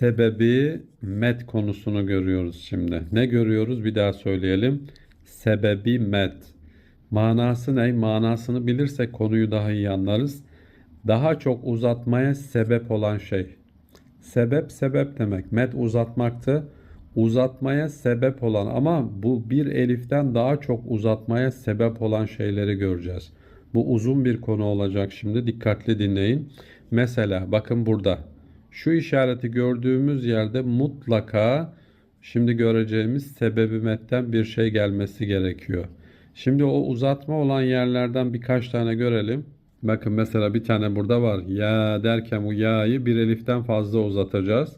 Sebebi met konusunu görüyoruz şimdi. Ne görüyoruz? Bir daha söyleyelim. Sebebi met. Manası ne? Manasını bilirsek konuyu daha iyi anlarız. Daha çok uzatmaya sebep olan şey. Sebep sebep demek. Met uzatmaktı. Uzatmaya sebep olan ama bu bir eliften daha çok uzatmaya sebep olan şeyleri göreceğiz. Bu uzun bir konu olacak şimdi. Dikkatli dinleyin. Mesela bakın burada. Şu işareti gördüğümüz yerde mutlaka şimdi göreceğimiz sebebi metten bir şey gelmesi gerekiyor. Şimdi o uzatma olan yerlerden birkaç tane görelim. Bakın mesela bir tane burada var. Ya derken bu ya'yı bir eliften fazla uzatacağız.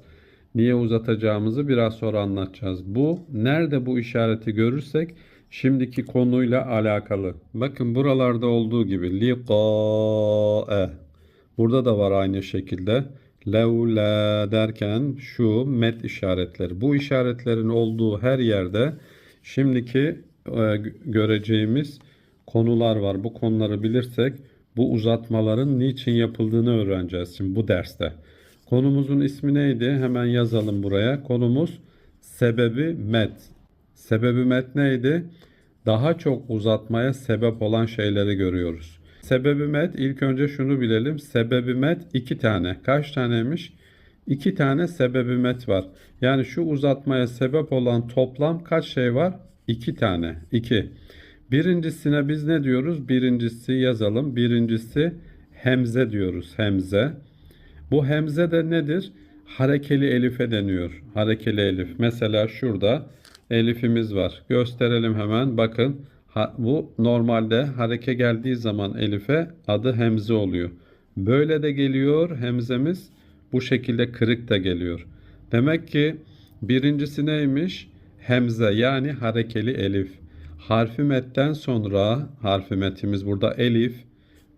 Niye uzatacağımızı biraz sonra anlatacağız. Bu nerede bu işareti görürsek şimdiki konuyla alakalı. Bakın buralarda olduğu gibi liqa'e. Burada da var aynı şekilde. Levla derken şu met işaretleri. Bu işaretlerin olduğu her yerde şimdiki e, göreceğimiz konular var. Bu konuları bilirsek bu uzatmaların niçin yapıldığını öğreneceğiz şimdi bu derste. Konumuzun ismi neydi? Hemen yazalım buraya. Konumuz sebebi met. Sebebi met neydi? Daha çok uzatmaya sebep olan şeyleri görüyoruz. Sebebi met ilk önce şunu bilelim. Sebebi met iki tane. Kaç taneymiş? İki tane sebebi met var. Yani şu uzatmaya sebep olan toplam kaç şey var? İki tane. İki. Birincisine biz ne diyoruz? Birincisi yazalım. Birincisi hemze diyoruz. Hemze. Bu hemze de nedir? Harekeli elife deniyor. Harekeli elif. Mesela şurada elifimiz var. Gösterelim hemen. Bakın ha, bu normalde hareke geldiği zaman elife adı hemze oluyor. Böyle de geliyor hemzemiz. Bu şekilde kırık da geliyor. Demek ki birincisi neymiş? Hemze yani harekeli elif. Harfi metten sonra harfi metimiz burada elif.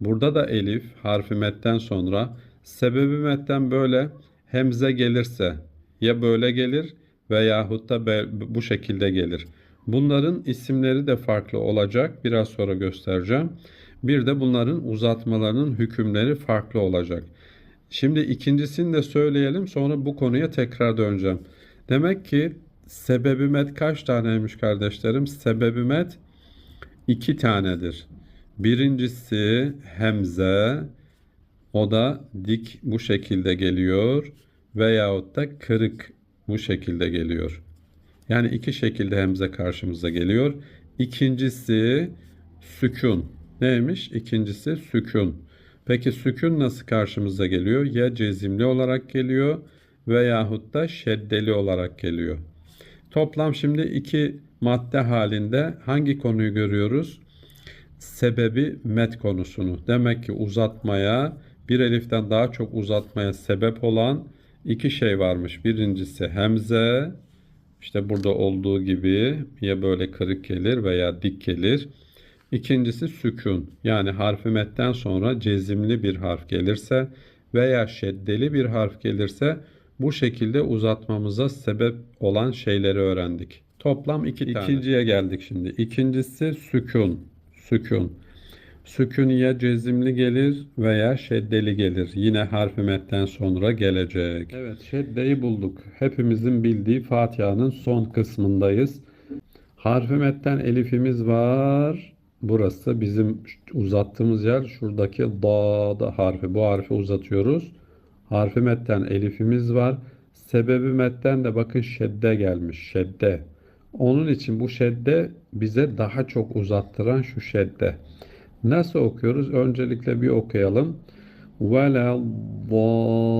Burada da elif harfi metten sonra sebebi metten böyle hemze gelirse ya böyle gelir veyahut da bu şekilde gelir. Bunların isimleri de farklı olacak. Biraz sonra göstereceğim. Bir de bunların uzatmalarının hükümleri farklı olacak. Şimdi ikincisini de söyleyelim sonra bu konuya tekrar döneceğim. Demek ki sebebi met kaç taneymiş kardeşlerim? Sebebi met iki tanedir. Birincisi hemze o da dik bu şekilde geliyor veyahut da kırık bu şekilde geliyor. Yani iki şekilde hemze karşımıza geliyor. İkincisi sükun. Neymiş? İkincisi sükun. Peki sükun nasıl karşımıza geliyor? Ya cezimli olarak geliyor veyahut da şeddeli olarak geliyor. Toplam şimdi iki madde halinde hangi konuyu görüyoruz? Sebebi met konusunu. Demek ki uzatmaya, bir eliften daha çok uzatmaya sebep olan iki şey varmış. Birincisi hemze, işte burada olduğu gibi ya böyle kırık gelir veya dik gelir. İkincisi sükun. Yani harfi metten sonra cezimli bir harf gelirse veya şeddeli bir harf gelirse bu şekilde uzatmamıza sebep olan şeyleri öğrendik. Toplam iki tane. İkinciye geldik şimdi. İkincisi sükun. Sükun. Sükun ya cezimli gelir veya şeddeli gelir. Yine harfi sonra gelecek. Evet şeddeyi bulduk. Hepimizin bildiği Fatiha'nın son kısmındayız. Harfi elifimiz var. Burası bizim uzattığımız yer şuradaki da'da harfi. Bu harfi uzatıyoruz. Harfi elifimiz var. Sebebi metten de bakın şedde gelmiş. Şedde. Onun için bu şedde bize daha çok uzattıran şu şedde. Nasıl okuyoruz? Öncelikle bir okuyalım. وَلَا ضَالِّينَ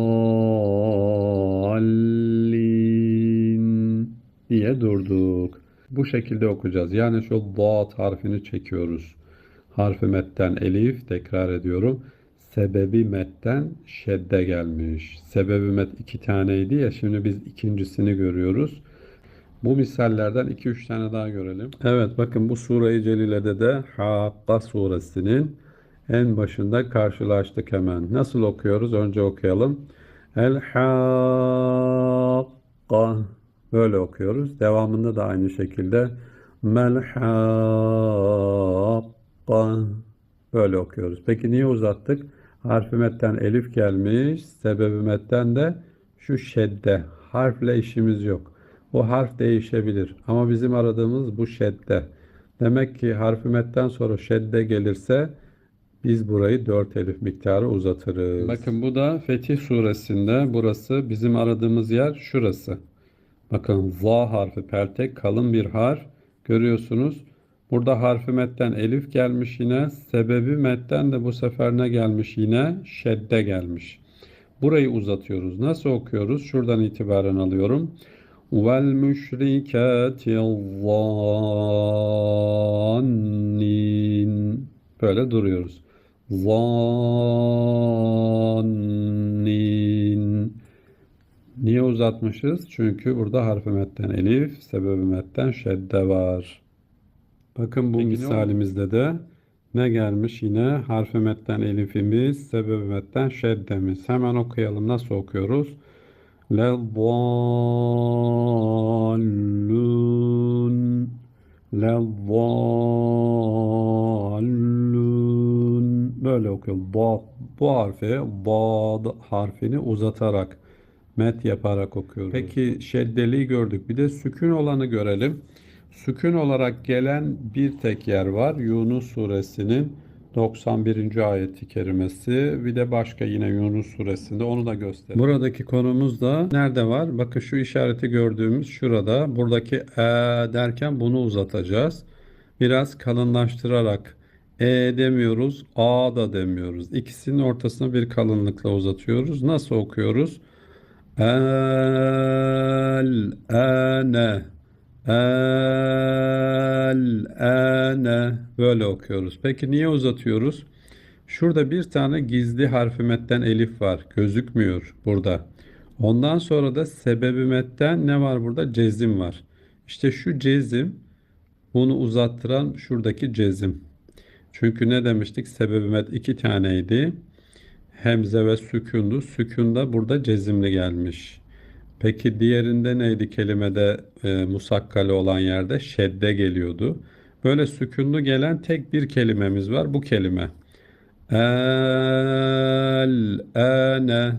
diye durduk. Bu şekilde okuyacağız. Yani şu dağıt harfini çekiyoruz. Harfi metten elif tekrar ediyorum. Sebebi metten şedde gelmiş. Sebebi met iki taneydi ya şimdi biz ikincisini görüyoruz. Bu misallerden 2-3 tane daha görelim. Evet bakın bu sure-i celilede de Hakka suresinin en başında karşılaştık hemen. Nasıl okuyoruz? Önce okuyalım. El Hakka böyle okuyoruz. Devamında da aynı şekilde Mel Hakka böyle okuyoruz. Peki niye uzattık? Harfi metten elif gelmiş. Sebebi metten de şu şedde harfle işimiz yok. O harf değişebilir ama bizim aradığımız bu şedde. Demek ki harfi metten sonra şedde gelirse biz burayı 4 elif miktarı uzatırız. Bakın bu da Fetih suresinde burası bizim aradığımız yer şurası. Bakın za harfi peltek kalın bir harf görüyorsunuz. Burada harfi metten elif gelmiş yine. Sebebi metten de bu sefer ne gelmiş yine? Şedde gelmiş. Burayı uzatıyoruz. Nasıl okuyoruz? Şuradan itibaren alıyorum. Müşrikâti zannin. Böyle duruyoruz. Zannin. Niye uzatmışız? Çünkü burada harfi metten elif, sebebi metten şedde var. Bakın bu misalimizde de ne gelmiş yine? Harfi metten elifimiz, sebebi metten şeddemiz. Hemen okuyalım. Nasıl okuyoruz? Lezzallun Lezzallun Böyle okuyor. Bu, bu harfi, bad harfini uzatarak, met yaparak okuyoruz. Peki şeddeliği gördük. Bir de sükun olanı görelim. Sükun olarak gelen bir tek yer var. Yunus suresinin 91. ayeti kerimesi. Bir de başka yine Yunus suresinde onu da göster. Buradaki konumuz da nerede var? Bakın şu işareti gördüğümüz şurada. Buradaki e derken bunu uzatacağız. Biraz kalınlaştırarak e demiyoruz, a da demiyoruz. İkisinin ortasına bir kalınlıkla uzatıyoruz. Nasıl okuyoruz? El ene El ene böyle okuyoruz. Peki niye uzatıyoruz? Şurada bir tane gizli harfi metten elif var. Gözükmüyor burada. Ondan sonra da sebebi metten ne var burada? Cezim var. İşte şu cezim bunu uzattıran şuradaki cezim. Çünkü ne demiştik? Sebebi met iki taneydi. Hemze ve sükundu. Sükun da burada cezimli gelmiş. Peki diğerinde neydi kelimede e, musakkale olan yerde şedde geliyordu. Böyle sükunlu gelen tek bir kelimemiz var. Bu kelime. El ene.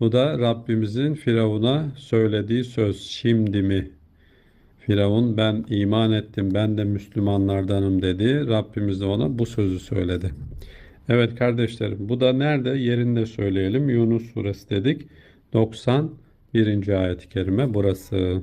Bu da Rabbimizin Firavun'a söylediği söz. Şimdi mi? Firavun ben iman ettim, ben de Müslümanlardanım dedi. Rabbimiz de ona bu sözü söyledi. Evet kardeşlerim bu da nerede? Yerinde söyleyelim. Yunus suresi dedik. 91. ayet-i kerime burası.